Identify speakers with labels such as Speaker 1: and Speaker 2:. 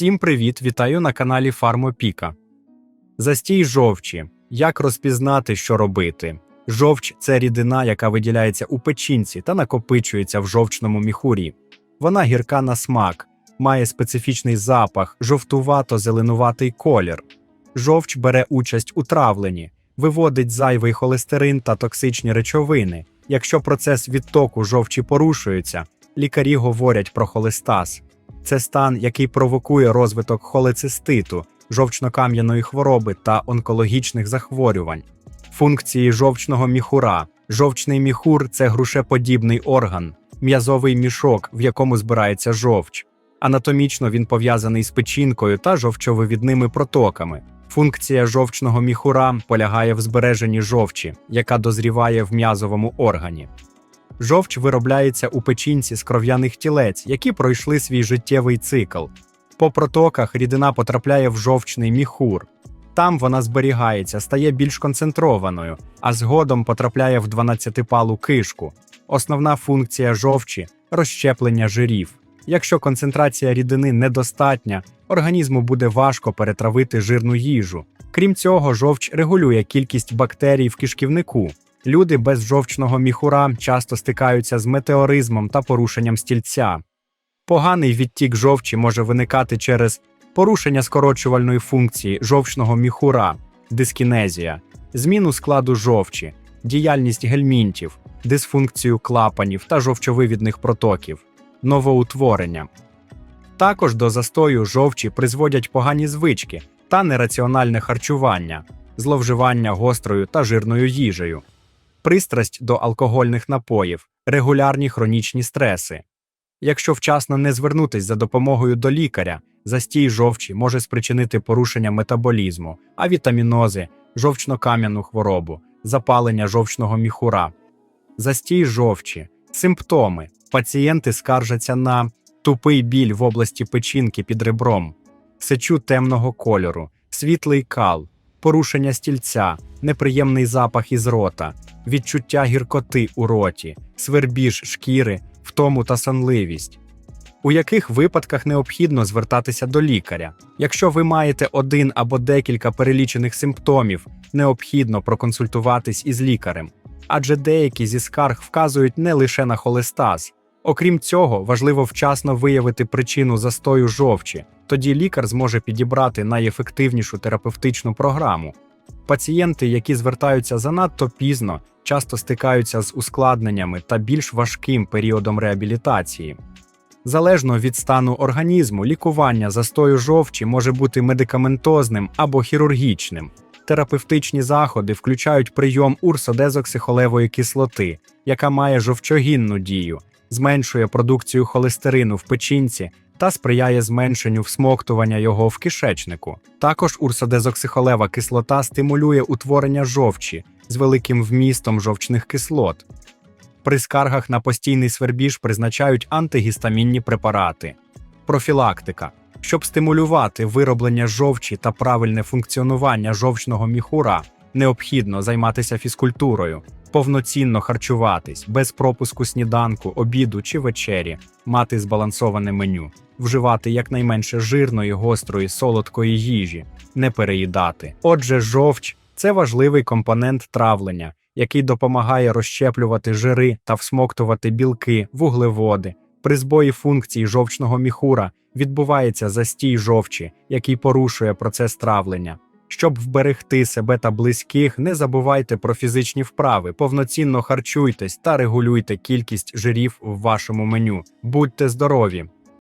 Speaker 1: Всім привіт! Вітаю на каналі Фармопіка. Застій жовчі. Як розпізнати, що робити? Жовч це рідина, яка виділяється у печінці та накопичується в жовчному міхурі. Вона гірка на смак, має специфічний запах, жовтувато-зеленуватий колір. Жовч бере участь у травленні, виводить зайвий холестерин та токсичні речовини. Якщо процес відтоку жовчі порушується, лікарі говорять про холестаз. Це стан, який провокує розвиток холециститу, жовчнокам'яної хвороби та онкологічних захворювань. Функції жовчного міхура. Жовчний міхур це грушеподібний орган, м'язовий мішок, в якому збирається жовч. Анатомічно він пов'язаний з печінкою та жовчовивідними протоками. Функція жовчного міхура полягає в збереженні жовчі, яка дозріває в м'язовому органі. Жовч виробляється у печінці з кров'яних тілець, які пройшли свій життєвий цикл. По протоках рідина потрапляє в жовчний міхур. Там вона зберігається, стає більш концентрованою, а згодом потрапляє в 12-палу кишку. Основна функція жовчі розщеплення жирів. Якщо концентрація рідини недостатня, організму буде важко перетравити жирну їжу. Крім цього, жовч регулює кількість бактерій в кишківнику. Люди без жовчного міхура часто стикаються з метеоризмом та порушенням стільця. Поганий відтік жовчі може виникати через порушення скорочувальної функції жовчного міхура, дискінезія, зміну складу жовчі, діяльність гельмінтів, дисфункцію клапанів та жовчовивідних протоків, новоутворення. Також до застою жовчі призводять погані звички та нераціональне харчування, зловживання гострою та жирною їжею, пристрасть до алкогольних напоїв, регулярні хронічні стреси. Якщо вчасно не звернутись за допомогою до лікаря, застій жовчі може спричинити порушення метаболізму, авітамінози, жовчнокам'яну хворобу, запалення жовчного міхура. Застій жовчі, симптоми. Пацієнти скаржаться на тупий біль в області печінки під ребром, сечу темного кольору, світлий кал, порушення стільця, неприємний запах із рота, відчуття гіркоти у роті, свербіж шкіри, втому та сонливість. У яких випадках необхідно звертатися до лікаря? Якщо ви маєте один або декілька перелічених симптомів, необхідно проконсультуватись із лікарем, адже деякі зі скарг вказують не лише на холестаз. Окрім цього, важливо вчасно виявити причину застою жовчі, тоді лікар зможе підібрати найефективнішу терапевтичну програму. Пацієнти, які звертаються занадто пізно, часто стикаються з ускладненнями та більш важким періодом реабілітації. Залежно від стану організму, лікування застою жовчі може бути медикаментозним або хірургічним. Терапевтичні заходи включають прийом урсодезоксихолевої кислоти, яка має жовчогінну дію, зменшує продукцію холестерину в печінці та сприяє зменшенню всмоктування його в кишечнику. Також урсодезоксихолева кислота стимулює утворення жовчі з великим вмістом жовчних кислот. При скаргах на постійний свербіж призначають антигістамінні препарати. Профілактика. Щоб стимулювати вироблення жовчі та правильне функціонування жовчного міхура, необхідно займатися фізкультурою, повноцінно харчуватись, без пропуску сніданку, обіду чи вечері, мати збалансоване меню, вживати якнайменше жирної, гострої, солодкої їжі, не переїдати. Отже, жовч це важливий компонент травлення, який допомагає розщеплювати жири та всмоктувати білки, вуглеводи. При збої функцій жовчного міхура відбувається застій жовчі, який порушує процес травлення. Щоб вберегти себе та близьких, не забувайте про фізичні вправи, повноцінно харчуйтесь та регулюйте кількість жирів в вашому меню. Будьте здорові!